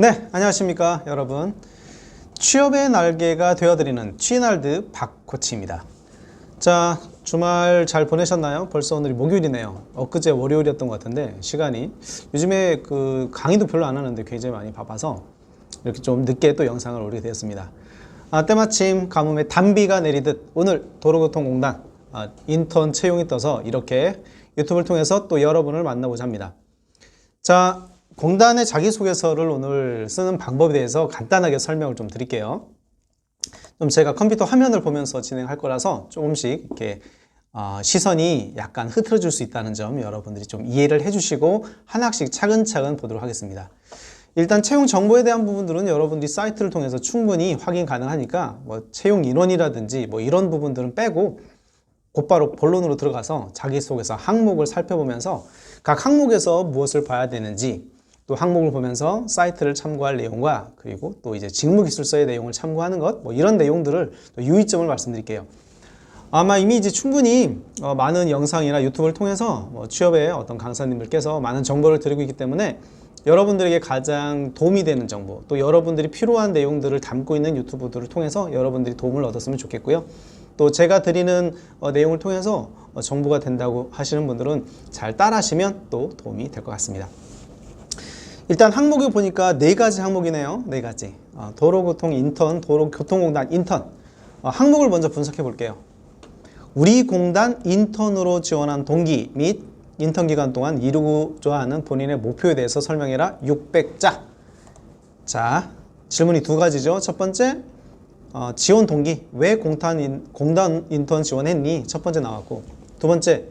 네, 안녕하십니까, 여러분. 취업의 날개가 되어드리는 취날드 박코치입니다. 자, 주말 잘 보내셨나요? 벌써 오늘이 목요일이네요. 엊그제 월요일이었던 것 같은데, 시간이. 요즘에 그 강의도 별로 안 하는데 굉장히 많이 바빠서 이렇게 좀 늦게 또 영상을 올리게 되었습니다. 아, 때마침 가뭄에 단비가 내리듯 오늘 도로교통공단 아, 인턴 채용이 떠서 이렇게 유튜브를 통해서 또 여러분을 만나고자 합니다. 자, 공단의 자기소개서를 오늘 쓰는 방법에 대해서 간단하게 설명을 좀 드릴게요. 좀 제가 컴퓨터 화면을 보면서 진행할 거라서 조금씩 이렇게 어, 시선이 약간 흐트러질 수 있다는 점 여러분들이 좀 이해를 해주시고 하나씩 차근차근 보도록 하겠습니다. 일단 채용 정보에 대한 부분들은 여러분들이 사이트를 통해서 충분히 확인 가능하니까 뭐 채용 인원이라든지 뭐 이런 부분들은 빼고 곧바로 본론으로 들어가서 자기소개서 항목을 살펴보면서 각 항목에서 무엇을 봐야 되는지 또 항목을 보면서 사이트를 참고할 내용과 그리고 또 이제 직무기술서의 내용을 참고하는 것 뭐 이런 내용들을 또 유의점을 말씀드릴게요. 아마 이미 이제 충분히 어, 많은 영상이나 유튜브를 통해서 뭐 취업에 어떤 강사님들께서 많은 정보를 드리고 있기 때문에 여러분들에게 가장 도움이 되는 정보 또 여러분들이 필요한 내용들을 담고 있는 유튜브들을 통해서 여러분들이 도움을 얻었으면 좋겠고요. 또 제가 드리는 어, 내용을 통해서 어, 정보가 된다고 하시는 분들은 잘 따라하시면 또 도움이 될 것 같습니다. 일단 항목을 보니까 네 가지 항목이네요. 네 가지. 어, 도로교통 인턴, 도로교통공단 인턴. 어, 항목을 먼저 분석해 볼게요. 우리 공단 인턴으로 지원한 동기 및 인턴 기간 동안 이루고자 하는 본인의 목표에 대해서 설명해라. 600자. 자, 질문이 두 가지죠. 첫 번째, 어, 지원 동기. 왜 공단, 인, 공단 인턴 지원했니? 첫 번째 나왔고. 두 번째,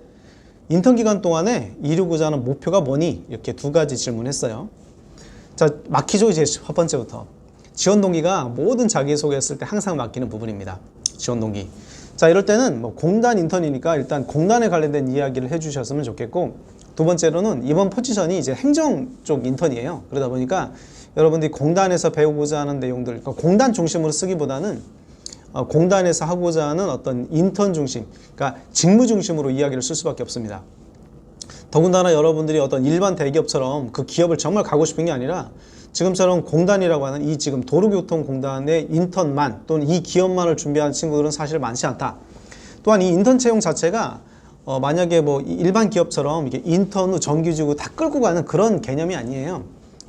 인턴 기간 동안에 이루고자 하는 목표가 뭐니? 이렇게 두 가지 질문했어요. 자, 막히죠, 이제 첫 번째부터. 지원 동기가 모든 자기소개했을 때 항상 맡기는 부분입니다. 지원 동기. 자, 이럴 때는 뭐 공단 인턴이니까 일단 공단에 관련된 이야기를 해주셨으면 좋겠고, 두 번째로는 이번 포지션이 이제 행정 쪽 인턴이에요. 그러다 보니까 여러분들이 공단에서 배우고자 하는 내용들, 그러니까 공단 중심으로 쓰기보다는 어, 공단에서 하고자 하는 어떤 인턴 중심, 그러니까 직무 중심으로 이야기를 쓸 수밖에 없습니다. 더군다나 여러분들이 어떤 일반 대기업처럼 그 기업을 정말 가고 싶은 게 아니라 지금처럼 공단이라고 하는 이 지금 도로교통공단의 인턴만 또는 이 기업만을 준비한 친구들은 사실 많지 않다. 또한 이 인턴 채용 자체가 어 만약에 뭐 일반 기업처럼 이게 인턴 후 정규직으로 다 끌고 가는 그런 개념이 아니에요.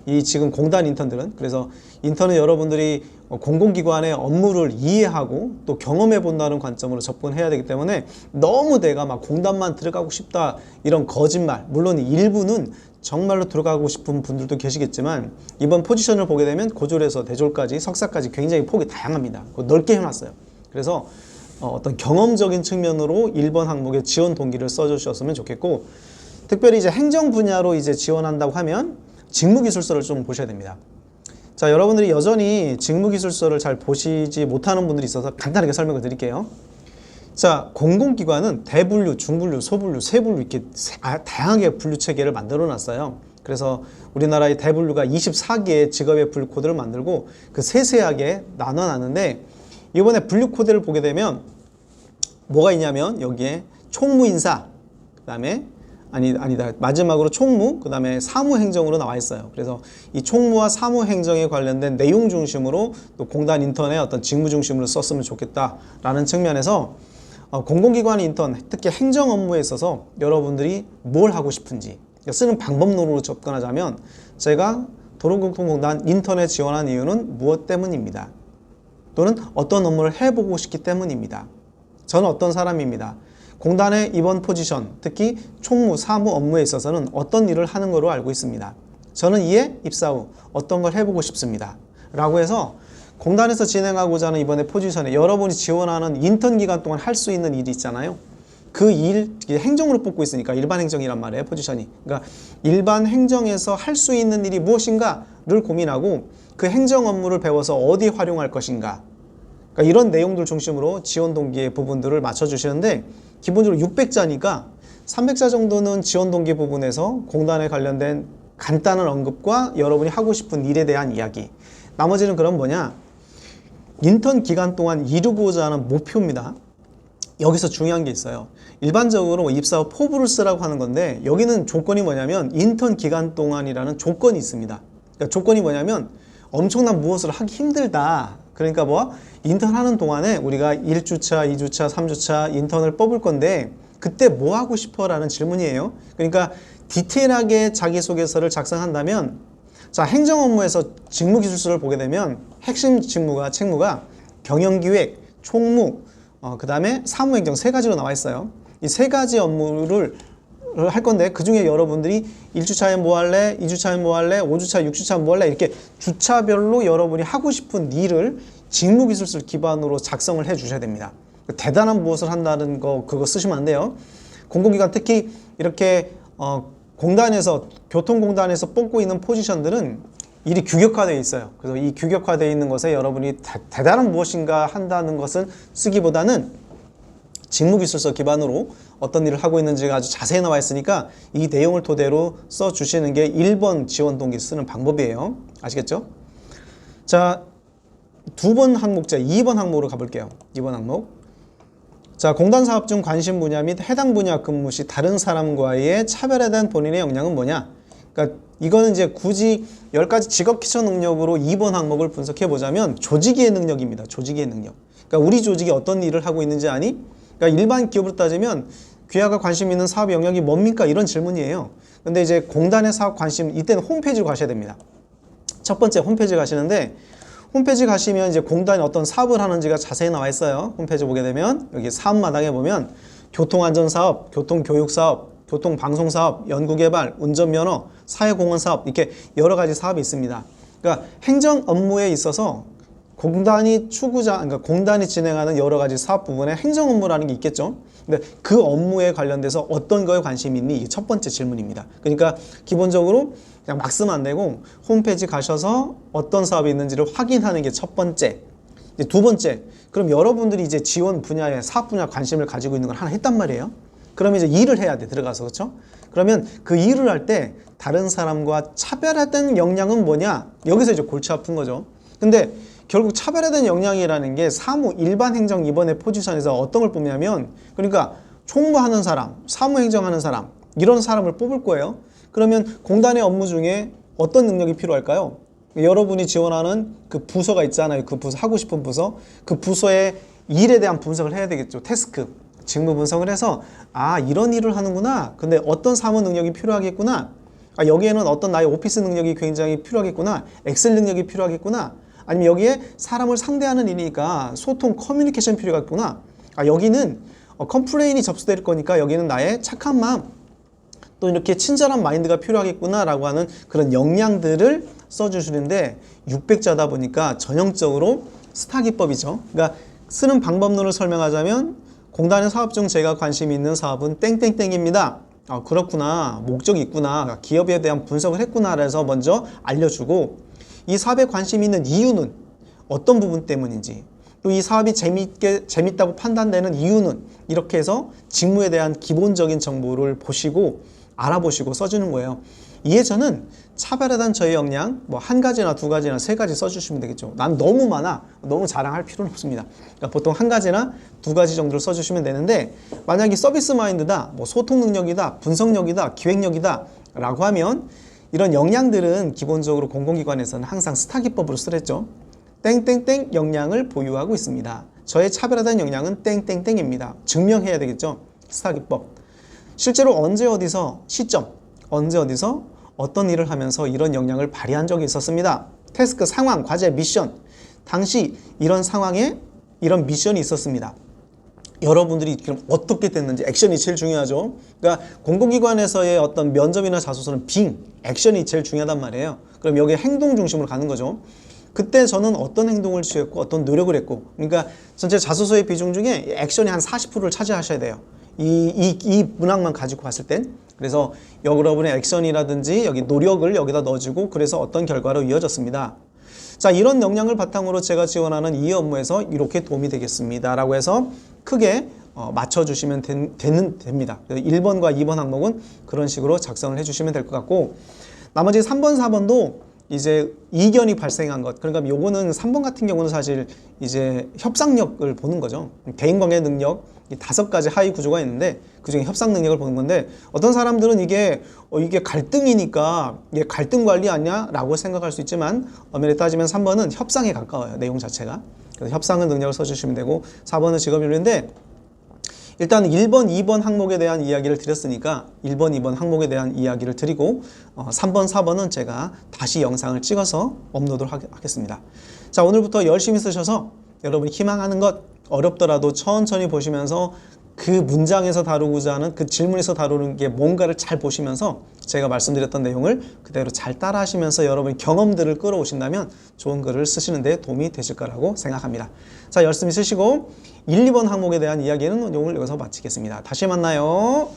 이 지금 공단 인턴들은 그래서 인턴은 여러분들이 공공기관의 업무를 이해하고 또 경험해 본다는 관점으로 접근해야 되기 때문에 너무 내가 막 공단만 들어가고 싶다 이런 거짓말 물론 일부는 정말로 들어가고 싶은 분들도 계시겠지만 이번 포지션을 보게 되면 고졸에서 대졸까지 석사까지 굉장히 폭이 다양합니다. 넓게 해놨어요. 그래서 어, 어떤 경험적인 측면으로 1번 항목에 지원 동기를 써주셨으면 좋겠고 특별히 이제 행정 분야로 이제 지원한다고 하면 직무기술서를 좀 보셔야 됩니다. 자, 여러분들이 여전히 직무기술서를 잘 보시지 못하는 분들이 있어서 간단하게 설명을 드릴게요. 자, 공공기관은 대분류, 중분류, 소분류, 세분류 이렇게 아, 다양하게 분류 체계를 만들어 놨어요. 그래서 우리나라의 대분류가 24개의 직업의 분류 코드를 만들고 그 세세하게 나눠 놨는데 이번에 분류 코드를 보게 되면 뭐가 있냐면 여기에 총무인사, 그 다음에 아니 아니다 마지막으로 총무 그다음에 사무행정으로 나와 있어요. 그래서 이 총무와 사무행정에 관련된 내용 중심으로 또 공단 인턴의 어떤 직무 중심으로 썼으면 좋겠다라는 측면에서 어, 공공기관 인턴 특히 행정 업무에 있어서 여러분들이 뭘 하고 싶은지 쓰는 방법론으로 접근하자면 제가 도로교통공단 인턴에 지원한 이유는 무엇 때문입니다. 또는 어떤 업무를 해보고 싶기 때문입니다. 저는 어떤 사람입니다. 공단의 이번 포지션, 특히 총무, 사무 업무에 있어서는 어떤 일을 하는 거로 알고 있습니다. 저는 이에 입사 후 어떤 걸 해보고 싶습니다. 라고 해서 공단에서 진행하고자 하는 이번에 포지션에 여러분이 지원하는 인턴 기간 동안 할 수 있는 일이 있잖아요. 그 일, 행정으로 뽑고 있으니까 일반 행정이란 말이에요, 포지션이. 그러니까 일반 행정에서 할 수 있는 일이 무엇인가를 고민하고 그 행정 업무를 배워서 어디 활용할 것인가. 그러니까 이런 내용들 중심으로 지원 동기의 부분들을 맞춰주시는데 기본적으로 600자니까 300자 정도는 지원 동기 부분에서 공단에 관련된 간단한 언급과 여러분이 하고 싶은 일에 대한 이야기. 나머지는 그럼 뭐냐? 인턴 기간 동안 이루고자 하는 목표입니다. 여기서 중요한 게 있어요. 일반적으로 입사 후 포부를 쓰라고 하는 건데 여기는 조건이 뭐냐면 인턴 기간 동안이라는 조건이 있습니다. 그러니까 조건이 뭐냐면 엄청난 무엇을 하기 힘들다. 그러니까 뭐 인턴 하는 동안에 우리가 1주차, 2주차, 3주차 인턴을 뽑을 건데 그때 뭐 하고 싶어 라는 질문이에요. 그러니까 디테일하게 자기소개서를 작성한다면 자, 행정 업무에서 직무 기술서를 보게 되면 핵심 직무가 책무가 경영기획, 총무, 어, 그 다음에 사무행정 세 가지로 나와 있어요. 이 세 가지 업무를 할 건데 그 중에 여러분들이 1주차에 뭐 할래, 2주차에 뭐 할래, 5주차, 6주차 뭐 할래 이렇게 주차별로 여러분이 하고 싶은 일을 직무 기술서를 기반으로 작성을 해 주셔야 됩니다. 대단한 무엇을 한다는 거 그거 쓰시면 안 돼요. 공공기관 특히 이렇게 어, 공단에서 교통공단에서 뽑고 있는 포지션들은 일이 규격화되어 있어요. 그래서 이 규격화되어 있는 것에 여러분이 대, 대단한 무엇인가 한다는 것은 쓰기보다는 직무기술서 기반으로 어떤 일을 하고 있는지가 아주 자세히 나와 있으니까 이 내용을 토대로 써 주시는 게 1번 지원 동기 쓰는 방법이에요. 아시겠죠? 자, 두 번 항목제 2번 항목으로 가볼게요. 2번 항목. 자, 공단 사업 중 관심 분야 및 해당 분야 근무 시 다른 사람과의 차별에 대한 본인의 역량은 뭐냐? 그러니까 이거는 이제 굳이 10가지 직업 기초 능력으로 2번 항목을 분석해 보자면 조직의 능력입니다. 조직의 능력. 그러니까 우리 조직이 어떤 일을 하고 있는지 아니? 그러니까 일반 기업으로 따지면 귀하가 관심 있는 사업 영역이 뭡니까? 이런 질문이에요. 근데 이제 공단의 사업 관심 이때는 홈페이지로 가셔야 됩니다. 첫 번째 홈페이지 가시는데 홈페이지 가시면 이제 공단이 어떤 사업을 하는지가 자세히 나와 있어요. 홈페이지 보게 되면 여기 사업 마당에 보면 교통안전사업, 교통교육사업, 교통방송사업, 연구개발, 운전면허, 사회공헌사업 이렇게 여러 가지 사업이 있습니다. 그러니까 행정 업무에 있어서 공단이 추구자, 그러니까 공단이 진행하는 여러 가지 사업 부분에 행정 업무라는 게 있겠죠. 근데 그 업무에 관련돼서 어떤 거에 관심이 있니? 이게 첫 번째 질문입니다. 그러니까 기본적으로 그냥 막 쓰면 안 되고 홈페이지 가셔서 어떤 사업이 있는지를 확인하는 게 첫 번째. 이제 두 번째, 그럼 여러분들이 이제 지원 분야에 사업 분야 관심을 가지고 있는 걸 하나 했단 말이에요. 그러면 이제 일을 해야 돼 들어가서 그렇죠? 그러면 그 일을 할 때 다른 사람과 차별화된 역량은 뭐냐? 여기서 이제 골치 아픈 거죠. 근데 결국 차별화된 역량이라는 게 사무 일반 행정 이번에 포지션에서 어떤 걸 뽑냐면 그러니까 총무하는 사람, 사무 행정하는 사람 이런 사람을 뽑을 거예요. 그러면 공단의 업무 중에 어떤 능력이 필요할까요? 여러분이 지원하는 그 부서가 있잖아요. 그 부서 하고 싶은 부서, 그 부서의 일에 대한 분석을 해야 되겠죠. 태스크, 직무 분석을 해서 아 이런 일을 하는구나. 근데 어떤 사무 능력이 필요하겠구나. 아, 여기에는 어떤 나의 오피스 능력이 굉장히 필요하겠구나. 엑셀 능력이 필요하겠구나. 아니면 여기에 사람을 상대하는 일이니까 소통, 커뮤니케이션 필요하겠구나. 아, 여기는 어, 컴플레인이 접수될 거니까 여기는 나의 착한 마음, 또 이렇게 친절한 마인드가 필요하겠구나 라고 하는 그런 역량들을 써주시는데 600자다 보니까 전형적으로 스타 기법이죠. 그러니까 쓰는 방법론을 설명하자면 공단의 사업 중 제가 관심 있는 사업은 땡땡땡입니다. 아, 그렇구나. 목적이 있구나. 기업에 대한 분석을 했구나. 그래서 먼저 알려주고 이 사업에 관심 있는 이유는 어떤 부분 때문인지 또 이 사업이 재밌게 재밌다고 판단되는 이유는 이렇게 해서 직무에 대한 기본적인 정보를 보시고 알아보시고 써주는 거예요. 이에 저는 차별화된 저의 역량 뭐 한 가지나 두 가지나 세 가지 써주시면 되겠죠. 난 너무 많아. 너무 자랑할 필요는 없습니다. 그러니까 보통 한 가지나 두 가지 정도를 써주시면 되는데 만약에 서비스 마인드다, 뭐 소통 능력이다, 분석력이다, 기획력이다 라고 하면 이런 역량들은 기본적으로 공공기관에서는 항상 스타 기법으로 쓰랬죠. 땡땡땡 역량을 보유하고 있습니다. 저의 차별화된 역량은 땡땡땡입니다. 증명해야 되겠죠. 스타 기법. 실제로 언제 어디서 시점, 언제 어디서 어떤 일을 하면서 이런 역량을 발휘한 적이 있었습니다. 태스크, 상황, 과제, 미션. 당시 이런 상황에 이런 미션이 있었습니다. 여러분들이 그럼 어떻게 됐는지 액션이 제일 중요하죠. 그러니까 공공기관에서의 어떤 면접이나 자소서는 빙, 액션이 제일 중요하단 말이에요. 그럼 여기에 행동 중심으로 가는 거죠. 그때 저는 어떤 행동을 취했고 어떤 노력을 했고 그러니까 전체 자소서의 비중 중에 액션이 한 40%를 차지하셔야 돼요. 이, 이, 이 문항만 가지고 봤을 땐 그래서 여러분의 액션이라든지 여기 노력을 여기다 넣어주고 그래서 어떤 결과로 이어졌습니다. 자 이런 역량을 바탕으로 제가 지원하는 이 업무에서 이렇게 도움이 되겠습니다. 라고 해서 크게 어, 맞춰주시면 된, 되는, 됩니다. 1번과 2번 항목은 그런 식으로 작성을 해주시면 될 것 같고 나머지 3번, 4번도 이제 이견이 발생한 것. 그러니까 요거는 3번 같은 경우는 사실 이제 협상력을 보는 거죠. 대인관계 능력 이 다섯 가지 하위 구조가 있는데 그 중에 협상 능력을 보는 건데 어떤 사람들은 이게 어, 이게 갈등이니까 이게 갈등 관리 아니야 라고 생각할 수 있지만 엄밀히 따지면 3번은 협상에 가까워요 내용 자체가. 그래서 협상은 능력을 써주시면 되고 4번은 직업윤리인데 일단 1번, 2번 항목에 대한 이야기를 드렸으니까 1번, 2번 항목에 대한 이야기를 드리고 어, 3번, 4번은 제가 다시 영상을 찍어서 업로드를 하- 하겠습니다. 자, 오늘부터 열심히 쓰셔서 여러분이 희망하는 것 어렵더라도 천천히 보시면서 그 문장에서 다루고자 하는 그 질문에서 다루는 게 뭔가를 잘 보시면서 제가 말씀드렸던 내용을 그대로 잘 따라 하시면서 여러분이 경험들을 끌어오신다면 좋은 글을 쓰시는 데 도움이 되실 거라고 생각합니다. 자, 열심히 쓰시고 1, 2번 항목에 대한 이야기는 오늘 여기서 마치겠습니다. 다시 만나요.